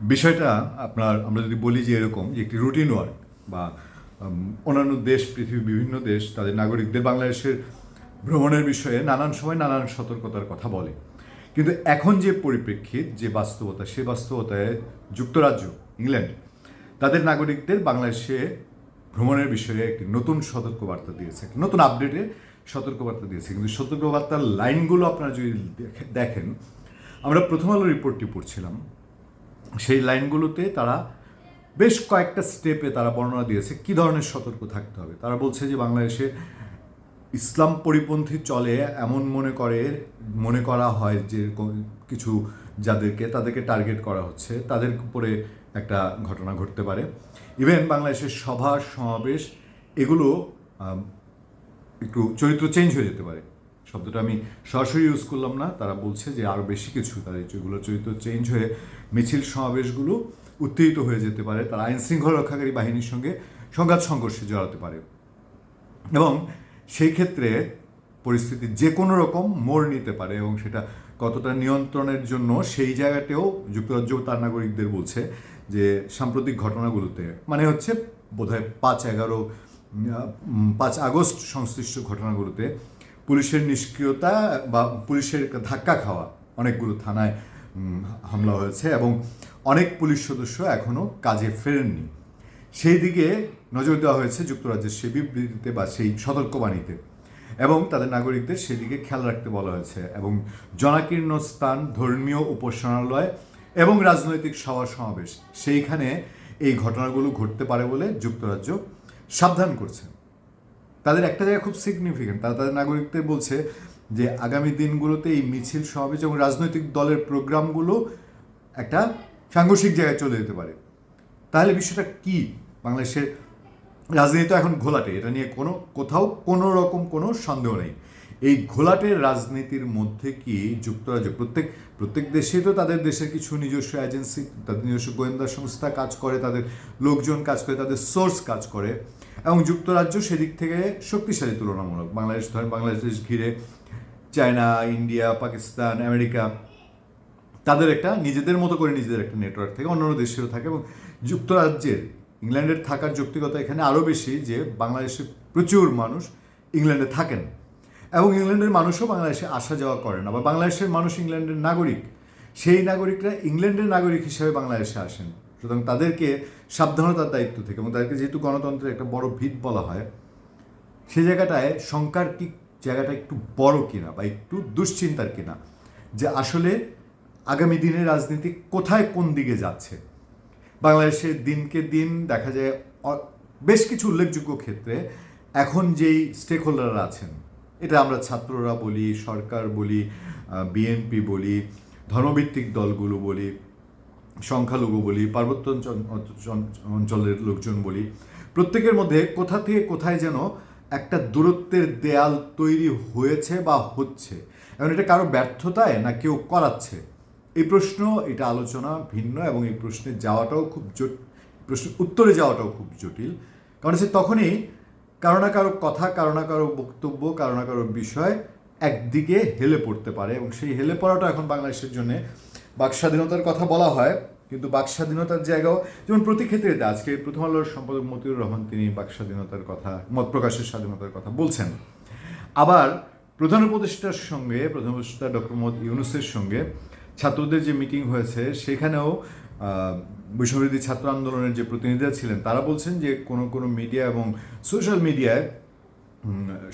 বিষয়টা আপনার, আমরা যদি বলি যে এরকম যে একটি রুটিন ওয়ার্ক বা অন্যান্য দেশ, পৃথিবীর বিভিন্ন দেশ, তাদের নাগরিকদের বাংলাদেশের ভ্রমণের বিষয়ে নানান সময় নানান সতর্কতার কথা বলে। কিন্তু এখন যে পরিপ্রেক্ষিত, যে বাস্তবতা, সে বাস্তবতায় যুক্তরাজ্য, ইংল্যান্ড, তাদের নাগরিকদের বাংলাদেশে ভ্রমণের বিষয়ে একটি নতুন সতর্কবার্তা দিয়েছে নতুন আপডেটে সতর্কবার্তা দিয়েছে। কিন্তু সতর্কবার্তার লাইনগুলো আপনারা যদি দেখেন, আমরা প্রথম আলো রিপোর্টটি পড়ছিলাম। সেই লাইনগুলোতে তারা বেশ কয়েকটা স্টেপে তারা বর্ণনা দিয়েছে কি ধরনের সতর্ক থাকতে হবে। তারা বলছে যে বাংলাদেশে ইসলাম পরিপন্থী চলে এমন মনে করে, মনে করা হয় যে কিছু যাদেরকে, তাদেরকে টার্গেট করা হচ্ছে, তাদের উপরে একটা ঘটনা ঘটতে পারে। ইভেন বাংলাদেশের সভা, সমাবেশ, এগুলো একটু চরিত্র চেঞ্জ হয়ে যেতে পারে। শব্দটা আমি সরাসরি ইউজ করলাম না। তারা বলছে যে আরও বেশি কিছু, তাদের যেগুলো চরিত্র চেঞ্জ হয়ে মিছিল সমাবেশগুলো উত্তেজিত হয়ে যেতে পারে, তারা আইন শৃঙ্খলা রক্ষাকারী বাহিনীর সঙ্গে সংঘাত সংঘর্ষে জড়াতে পারে। এবং সেই ক্ষেত্রে পরিস্থিতি যে কোনো রকম মোড় নিতে পারে এবং সেটা কতটা নিয়ন্ত্রণের জন্য সেই জায়গাতেও যুক্তরাজ্য তার নাগরিকদের বলছে যে সাম্প্রতিক ঘটনাগুলোতে মানে হচ্ছে বোধহয় পাঁচ এগারো পাঁচ আগস্ট সংশ্লিষ্ট ঘটনাগুলোতে পুলিশের নিষ্ক্রিয়তা বা পুলিশের ধাক্কা খাওয়া, অনেকগুলো থানায় হামলা হয়েছে এবং অনেক পুলিশ সদস্য এখনও কাজে ফেরেননি। সেই দিকে নজর দেওয়া হয়েছে যুক্তরাজ্যের সেই বিবৃতিতে বা সেই সতর্কবাণীতে এবং তাদের নাগরিকদের সেদিকে খেয়াল রাখতে বলা হয়েছে এবং জনাকীর্ণ স্থান, ধর্মীয় উপাসনালয় এবং রাজনৈতিক সভা সমাবেশ, সেইখানে এই ঘটনাগুলো ঘটতে পারে বলে যুক্তরাজ্য সাবধান করছে। তাদের একটা জায়গা খুব সিগনিফিকেন্ট তারা তাদের নাগরিকদের বলছে যে আগামী দিনগুলোতে এই মিছিল সমাবেশ এবং রাজনৈতিক দলের প্রোগ্রামগুলো একটা সাংঘর্ষিক জায়গায় চলে যেতে পারে। তাহলে বিষয়টা কি? বাংলাদেশের রাজনীতি তো এখন ঘোলাটে, এটা নিয়ে কোনো কোথাও কোনো রকম কোনো সন্দেহ নেই। এই ঘোলাটের রাজনীতির মধ্যে কি যুক্তরাজ্য, প্রত্যেক প্রত্যেক দেশেই তো তাদের দেশের কিছু নিজস্ব এজেন্সি তাদের নিজস্ব গোয়েন্দা সংস্থা কাজ করে, তাদের লোকজন কাজ করে, তাদের সোর্স কাজ করে। এবং যুক্তরাজ্য সেদিক থেকে শক্তিশালী তুলনামূলক। বাংলাদেশ ধরেন, বাংলাদেশ ঘিরে চায়না, ইন্ডিয়া, পাকিস্তান, আমেরিকা, তাদের একটা নিজেদের মতো করে নিজেদের একটা নেটওয়ার্ক থাকে অন্যান্য দেশেও থাকে এবং যুক্তরাজ্যের, ইংল্যান্ডের থাকার যৌক্তিকতা এখানে আরও বেশি যে বাংলাদেশে প্রচুর মানুষ ইংল্যান্ডে থাকেন। এবং ইংল্যান্ডের মানুষও বাংলাদেশে আসা যাওয়া করে না বা বাংলাদেশের মানুষ ইংল্যান্ডের নাগরিক। সেই নাগরিকরা ইংল্যান্ডের নাগরিক হিসেবে বাংলাদেশে আসেন। সুতরাং তাদেরকে সাবধানতার দায়িত্ব থেকে এবং তাদেরকে যেহেতু গণতন্ত্রের একটা বড় ভিত বলা হয় সেই জায়গাটায় শঙ্কার কি, জায়গাটা একটু বড় কিনা বা একটু দুশ্চিন্তার কিনা? যে আসলে আগামী দিনের রাজনীতি কোথায় কোন দিকে যাচ্ছে? বাংলাদেশে দিনকে দিন দেখা যায় বেশ কিছু উল্লেখযোগ্য ক্ষেত্রে এখন যেই স্টেক হোল্ডাররা আছেন, এটা আমরা ছাত্ররা বলি, সরকার বলি বিএনপি বলি, ধর্মভিত্তিক দলগুলো বলি সংখ্যালঘু বলি, পার্বত্য অঞ্চল- অঞ্চল- অঞ্চলের লোকজন বলি, প্রত্যেকের মধ্যে কোথা থেকে কোথায় যেন একটা দূরত্বের দেয়াল তৈরি হয়েছে বা হচ্ছে। এখন এটা কারও ব্যর্থতায় না কেউ করাচ্ছে? এই প্রশ্ন, এটা আলোচনা ভিন্ন এবং এই প্রশ্নে যাওয়াটাও খুব জট প্রশ্ন উত্তরে যাওয়াটাও খুব জটিল। কারণ হচ্ছে তখনই কারও না কারও কথা, কারও না কারও বক্তব্য, কারও না কারও বিষয় একদিকে হেলে পড়তে পারে এবং সেই হেলে পড়াটা এখন বাংলাদেশের জন্য বাক স্বাধীনতার কথা বলা হয়, কিন্তু বাক স্বাধীনতার জায়গাও যেমন প্রতি ক্ষেত্রে আজকে প্রথম আলোর সম্পাদক মতিউর রহমান তিনি বাক স্বাধীনতার কথা, মত প্রকাশের স্বাধীনতার কথা বলছেন। আবার প্রধান উপদেষ্টার সঙ্গে, প্রধান উপদেষ্টা ডক্টর মোহাম্মদ ইউনুসের সঙ্গে ছাত্রদের যে মিটিং হয়েছে, সেখানেও বৈষম্যবিরোধী ছাত্র আন্দোলনের যে প্রতিনিধিরা ছিলেন, তারা বলছেন যে কোনো কোনো মিডিয়া এবং সোশ্যাল মিডিয়ায়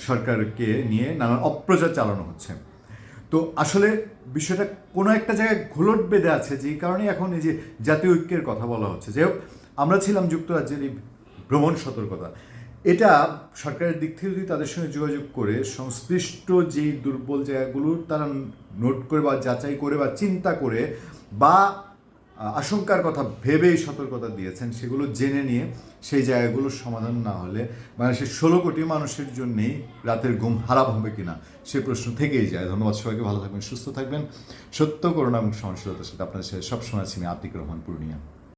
সরকারকে নিয়ে নানান অপ্রচার চালানো হচ্ছে। তো আসলে বিষয়টা কোনো একটা জায়গায় ঘোলট বেঁধে আছে যে কারণে এখন এই যে জাতীয় ঐক্যের কথা বলা হচ্ছে। যাই হোক, আমরা ছিলাম যুক্তরাজ্যের এই ভ্রমণ সতর্কতা। এটা সরকারের দিক থেকে যদি তাদের সঙ্গে যোগাযোগ করে, সংশ্লিষ্ট যেই দুর্বল জায়গাগুলো তারা নোট করে বা যাচাই করে বা চিন্তা করে, বা আশঙ্কার কথা ভেবেই সতর্কতা দিয়েছেন, সেগুলো জেনে নিয়ে সেই জায়গাগুলোর সমাধান না হলে মানে বাংলাদেশের ষোলো কোটি মানুষের জন্যেই রাতের ঘুম হারাপ হবে কিনা, সে প্রশ্ন থেকেই যায়। ধন্যবাদ সবাইকে, ভালো থাকবেন, সুস্থ থাকবেন। সত্য করুণা এবং সহনশীলতার সাথে আপনার সাথে সবসময় আছি আমি আতিক রহমান, পূর্ণিয়া।